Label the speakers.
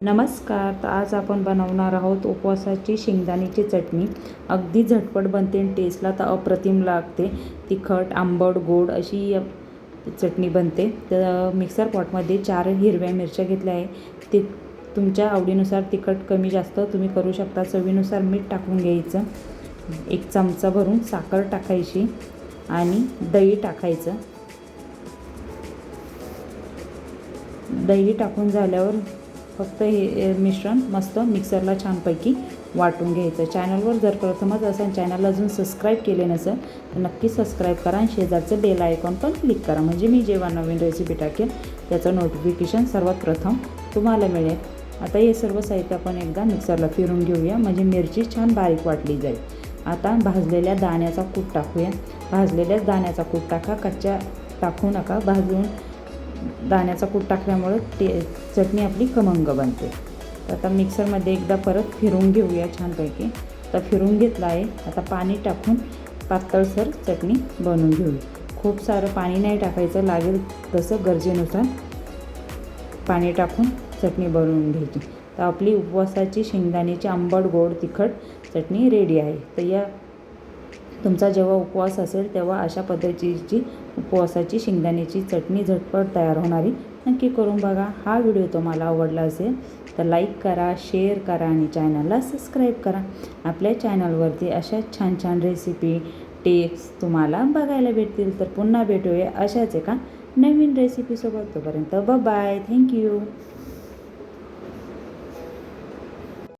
Speaker 1: नमस्कार तर आज आपण बनवणार आहोत उपवासाची शेंगदाण्याची चटणी. अगदी झटपट बनते आणि टेस्टला तर अप्रतिम लागते. तिखट आंबट गोड अशी चटणी बनते. तर मिक्सर पॉटमध्ये चार हिरव्या मिरच्या घेतल्या आहे ते तुमच्या आवडीनुसार तिखट कमी जास्त तुम्ही करू शकता. चवीनुसार मीठ टाकून घ्यायचं. एक चमचा भरून साखर टाकायची आणि दही टाकायचं. दही टाकून झाल्यावर फक्त हे मिश्रण मस्त मिक्सरला छानपैकी वाटून घ्यायचं. चॅनलवर जर प्रथमच असेल चॅनल अजून सबस्क्राईब केले नसेल तर नक्की सबस्क्राईब करा आणि शेजारचं बेल आयकॉन पण क्लिक करा. म्हणजे मी जेव्हा नवीन रेसिपी टाकेल त्याचं नोटिफिकेशन सर्वात प्रथम तुम्हाला मिळेल. आता हे सर्व साहित्य आपण एकदा मिक्सरला फिरून घेऊया. म्हणजे मिरची छान बारीक वाटली जाईल. आता भाजलेल्या दाण्याचा कूट टाकूया. भाजलेल्याच दाण्याचा कूट टाका. कच्च्या टाकू नका. भाजून दाण्याचा कूट टाकल्यामुळं ते चटणी आपली खमंग बनते. तर आता मिक्सरमध्ये एकदा परत फिरून घेऊया छानपैकी. आता फिरून घेतला आहे आता पाणी टाकून पातळसर चटणी बनवून घेऊ खूप सारं पाणी नाही टाकायचं लागेल तसं गरजेनुसार पाणी टाकून चटणी बनवून घ्यायची. तर आपली उपवासाची शेंगदाण्याची आंबट गोड तिखट चटणी रेडी आहे. तर या तुमचा जेव्हा उपवास असेल तेव्हा अशा पद्धतीची उपवासाची शेंगदाण्याची चटणी झटपट तयार होणारी नक्की करून बघा. हा व्हिडिओ तुम्हाला आवडला असेल तर लाईक करा शेअर करा आणि चॅनलला सबस्क्राईब करा. आपल्या चॅनलवरती अशा छान छान रेसिपी टिप्स तुम्हाला बघायला भेटतील. तर पुन्हा भेटूया अशाच एका नवीन रेसिपीसोबत तोपर्यंत ब बाय थँक्यू